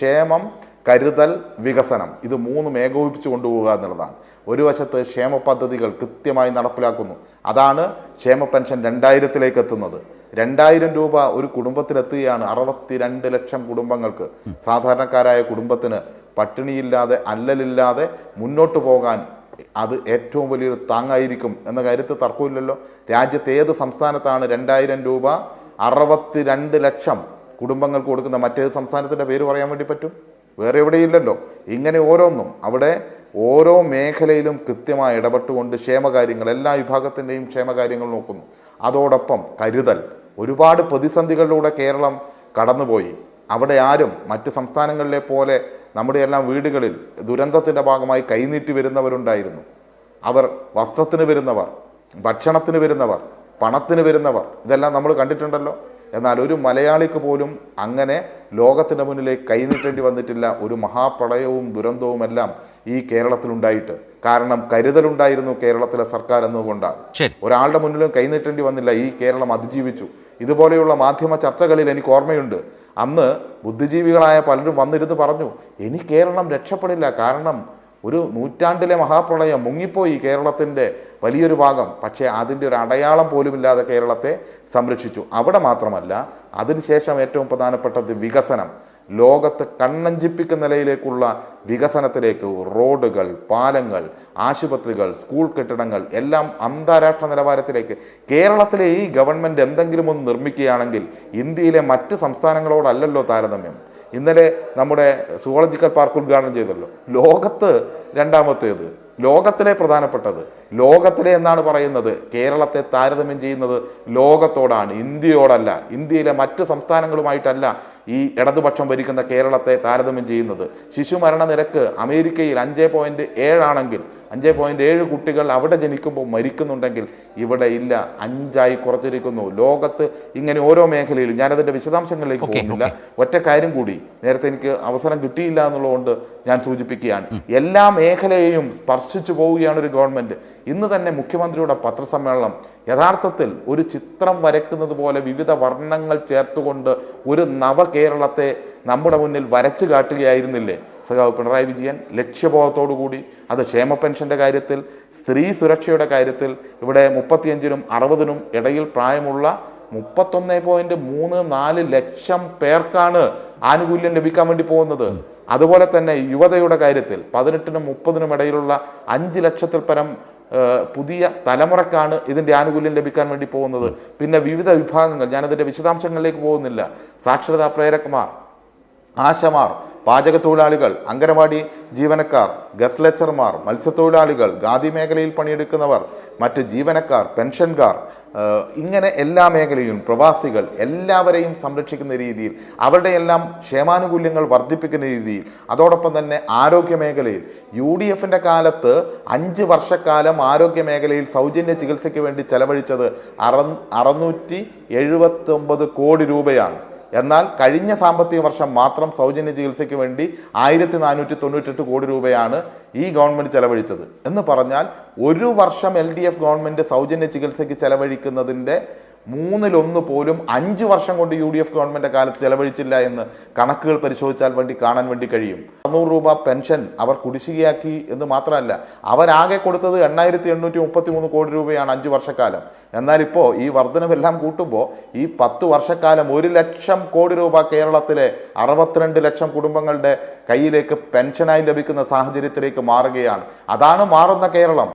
ക്ഷേമം കരുതൽ വികസനം. ഇത് മൂന്നും ഏകോപിപ്പിച്ച് കൊണ്ടുപോകുക എന്നുള്ളതാണ്. ഒരു വശത്ത് ക്ഷേമ പദ്ധതികൾ കൃത്യമായി നടപ്പിലാക്കുന്നു. അതാണ് ക്ഷേമ പെൻഷൻ രണ്ടായിരത്തിലേക്ക് എത്തുന്നത്. രണ്ടായിരം രൂപ ഒരു കുടുംബത്തിലെത്തുകയാണ് അറുപത്തിരണ്ട് ലക്ഷം കുടുംബങ്ങൾക്ക്. സാധാരണക്കാരായ കുടുംബത്തിന് പട്ടിണിയില്ലാതെ അല്ലലില്ലാതെ മുന്നോട്ട് പോകാൻ അത് ഏറ്റവും വലിയൊരു താങ്ങായിരിക്കും എന്ന കാര്യത്തിൽ തർക്കമില്ലല്ലോ. രാജ്യത്തെ ഏത് സംസ്ഥാനത്താണ് രണ്ടായിരം രൂപ അറുപത്തിരണ്ട് ലക്ഷം കുടുംബങ്ങൾക്ക് കൊടുക്കുന്ന മറ്റേത് സംസ്ഥാനത്തിന്റെ പേര് പറയാൻ വേണ്ടി പറ്റും? വേറെ എവിടെയില്ലല്ലോ ഇങ്ങനെ ഓരോന്നും അവിടെ ഓരോ മേഖലയിലും കൃത്യമായി ഇടപെട്ടുകൊണ്ട് ക്ഷേമകാര്യങ്ങൾ എല്ലാ വിഭാഗത്തിന്റെയും ക്ഷേമകാര്യങ്ങൾ നോക്കുന്നു. അതോടൊപ്പം കരുതൽ. ഒരുപാട് പ്രതിസന്ധികളിലൂടെ കേരളം കടന്നുപോയി. അവിടെ ആരും മറ്റ് സംസ്ഥാനങ്ങളിലെ പോലെ നമ്മുടെ എല്ലാം വീടുകളിൽ ദുരന്തത്തിന്റെ ഭാഗമായി കൈനീട്ടി വരുന്നവരുണ്ടായിരുന്നു. അവർ വസ്ത്രത്തിന് വരുന്നവർ ഭക്ഷണത്തിന് വരുന്നവർ പണത്തിന് വരുന്നവർ ഇതെല്ലാം നമ്മൾ കണ്ടിട്ടുണ്ടല്ലോ. എന്നാൽ ഒരു മലയാളിക്ക് പോലും അങ്ങനെ ലോകത്തിന്റെ മുന്നിലേക്ക് കൈനീട്ടേണ്ടി വന്നിട്ടില്ല. ഒരു മഹാപ്രളയവും ദുരന്തവും എല്ലാം ഈ കേരളത്തിലുണ്ടായിട്ട്. കാരണം കരുതലുണ്ടായിരുന്നു കേരളത്തിലെ സർക്കാർ എന്നുകൊണ്ടാണ് ഒരാളുടെ മുന്നിലും കൈനീട്ടേണ്ടി വന്നില്ല. ഈ കേരളം അതിജീവിച്ചു. ഇതുപോലെയുള്ള മാധ്യമ ചർച്ചകളിൽ എനിക്ക് ഓർമ്മയുണ്ട്. അന്ന് ബുദ്ധിജീവികളായ പലരും വന്നിരുന്ന് പറഞ്ഞു ഇനി കേരളം രക്ഷപ്പെടില്ല. കാരണം ഒരു നൂറ്റാണ്ടിലെ മഹാപ്രളയം മുങ്ങിപ്പോയി കേരളത്തിന്റെ വലിയൊരു ഭാഗം. പക്ഷേ അതിന്റെ ഒരു അടയാളം പോലുമില്ലാതെ കേരളത്തെ സംരക്ഷിച്ചു. അവിടെ മാത്രമല്ല അതിനുശേഷം ഏറ്റവും പ്രധാനപ്പെട്ടത് വികസനം. ലോകത്ത് കണ്ണഞ്ചിപ്പിക്കുന്ന നിലയിലേക്കുള്ള വികസനത്തിലേക്ക് റോഡുകൾ പാലങ്ങൾ ആശുപത്രികൾ സ്കൂൾ കെട്ടിടങ്ങൾ എല്ലാം അന്താരാഷ്ട്ര നിലവാരത്തിലേക്ക്. കേരളത്തിലെ ഈ ഗവൺമെന്റ് എന്തെങ്കിലും ഒന്ന് നിർമ്മിക്കുകയാണെങ്കിൽ ഇന്ത്യയിലെ മറ്റ് സംസ്ഥാനങ്ങളോടല്ലല്ലോ താരതമ്യം. ഇന്നലെ നമ്മുടെ സുവോളജിക്കൽ പാർക്ക് ഉദ്ഘാടനം ചെയ്തല്ലോ. ലോകത്ത് രണ്ടാമത്തേത്. ലോകത്തിലെ പ്രധാനപ്പെട്ടത്. ലോകത്തിലെ എന്നാണ് പറയുന്നത്? കേരളത്തെ താരതമ്യം ചെയ്യുന്നത് ലോകത്തോടാണ്. ഇന്ത്യയോടല്ല. ഇന്ത്യയിലെ മറ്റ് സംസ്ഥാനങ്ങളുമായിട്ടല്ല ഈ ഇടതുപക്ഷം ഭരിക്കുന്ന കേരളത്തെ താരതമ്യം ചെയ്യുന്നത്. ശിശുമരണ നിരക്ക് അമേരിക്കയിൽ അഞ്ച് പോയിന്റ് ഏഴാണെങ്കിൽ അഞ്ച് പോയിന്റ് ഏഴ് കുട്ടികൾ അവിടെ ജനിക്കുമ്പോൾ മരിക്കുന്നുണ്ടെങ്കിൽ ഇവിടെ ഇല്ല അഞ്ചായി കുറച്ചിരിക്കുന്നു. ലോകത്ത് ഇങ്ങനെ ഓരോ മേഖലയിലും ഞാനതിന്റെ വിശദാംശങ്ങളിലേക്ക് പോകുന്നില്ല. ഒറ്റ കാര്യം കൂടി നേരത്തെ എനിക്ക് അവസരം കിട്ടിയില്ല എന്നുള്ളതുകൊണ്ട് ഞാൻ സൂചിപ്പിക്കുകയാണ്. എല്ലാ മേഖലയെയും സ്പർശിച്ചു പോവുകയാണ് ഒരു ഗവൺമെന്റ് ഇന്ന് തന്നെ മുഖ്യമന്ത്രിയുടെ പത്രസമ്മേളനം യഥാർത്ഥത്തിൽ ഒരു ചിത്രം വരയ്ക്കുന്നത് പോലെ വിവിധ വർണങ്ങൾ ചേർത്തുകൊണ്ട് ഒരു നവകേരളത്തെ നമ്മുടെ മുന്നിൽ വരച്ചു കാട്ടുകയായിരുന്നില്ലേ? സഖാവ് പിണറായി വിജയൻ ലക്ഷ്യബോധത്തോടു കൂടി അത് ക്ഷേമ പെൻഷന്റെ കാര്യത്തിൽ സ്ത്രീ സുരക്ഷയുടെ കാര്യത്തിൽ ഇവിടെ മുപ്പത്തിയഞ്ചിനും അറുപതിനും ഇടയിൽ പ്രായമുള്ള മുപ്പത്തൊന്ന് പോയിന്റ് മൂന്ന് നാല് ലക്ഷം പേർക്കാണ് ആനുകൂല്യം ലഭിക്കാൻ വേണ്ടി പോകുന്നത്. അതുപോലെ തന്നെ യുവതയുടെ കാര്യത്തിൽ പതിനെട്ടിനും മുപ്പതിനും ഇടയിലുള്ള അഞ്ച് ലക്ഷത്തിൽ പരം പുതിയ തലമുറക്കാണ് ഇതിന്റെ ആനുകൂല്യം ലഭിക്കാൻ വേണ്ടി പോകുന്നത്. പിന്നെ വിവിധ വിഭാഗങ്ങൾ ഞാനതിന്റെ വിശദാംശങ്ങളിലേക്ക് പോകുന്നില്ല. സാക്ഷരതാ പ്രേരകമാർ ആശമാർ പാചക തൊഴിലാളികൾ അങ്കനവാടി ജീവനക്കാർ ഗസ്റ്റ് ലെക്ചർമാർ മത്സ്യത്തൊഴിലാളികൾ ഖാദി മേഖലയിൽ പണിയെടുക്കുന്നവർ മറ്റ് ജീവനക്കാർ പെൻഷൻകാർ ഇങ്ങനെ എല്ലാ മേഖലയിലും പ്രവാസികൾ എല്ലാവരെയും സംരക്ഷിക്കുന്ന രീതിയിൽ അവരുടെ എല്ലാം ക്ഷേമാനുകൂല്യങ്ങൾ വർദ്ധിപ്പിക്കുന്ന രീതിയിൽ അതോടൊപ്പം തന്നെ ആരോഗ്യ മേഖലയിൽ യു ഡി എഫിന്റെ കാലത്ത് അഞ്ച് വർഷക്കാലം ആരോഗ്യ മേഖലയിൽ സൗജന്യ ചികിത്സയ്ക്ക് വേണ്ടി ചെലവഴിച്ചത് അറ അറുന്നൂറ്റി എഴുപത്തൊമ്പത് കോടി രൂപയാണ്. എന്നാൽ കഴിഞ്ഞ സാമ്പത്തിക വർഷം മാത്രം സൗജന്യ ചികിത്സയ്ക്ക് വേണ്ടി ആയിരത്തി നാനൂറ്റി തൊണ്ണൂറ്റെട്ട് കോടി രൂപയാണ് ഈ ഗവൺമെന്റ് ചെലവഴിച്ചത്. എന്ന് പറഞ്ഞാൽ ഒരു വർഷം എൽ ഡി എഫ് ഗവൺമെന്റ് സൗജന്യ ചികിത്സയ്ക്ക് ചെലവഴിക്കുന്നതിന്റെ മൂന്നിലൊന്ന് പോലും അഞ്ച് വർഷം കൊണ്ട് യു ഡി എഫ് ഗവൺമെന്റ് കാലത്ത് ചെലവഴിച്ചില്ല എന്ന് കണക്കുകൾ പരിശോധിച്ചാൽ വേണ്ടി കാണാൻ വേണ്ടി കഴിയും. അറുന്നൂറ് രൂപ പെൻഷൻ അവർ കുടിശ്ശികയാക്കി എന്ന് മാത്രമല്ല അവരാകെ കൊടുത്തത് എണ്ണായിരത്തി എണ്ണൂറ്റി മുപ്പത്തി മൂന്ന് കോടി രൂപയാണ് അഞ്ച് വർഷക്കാലം. എന്നാൽ ഇപ്പോൾ ഈ വർധനവെല്ലാം കൂട്ടുമ്പോൾ ഈ പത്ത് വർഷക്കാലം ഒരു ലക്ഷം കോടി രൂപ കേരളത്തിലെ അറുപത്തിരണ്ട് ലക്ഷം കുടുംബങ്ങളുടെ കയ്യിലേക്ക് പെൻഷനായി ലഭിക്കുന്ന സാഹചര്യത്തിലേക്ക് മാറുകയാണ്. അതാണ് മാറുന്ന കേരളം.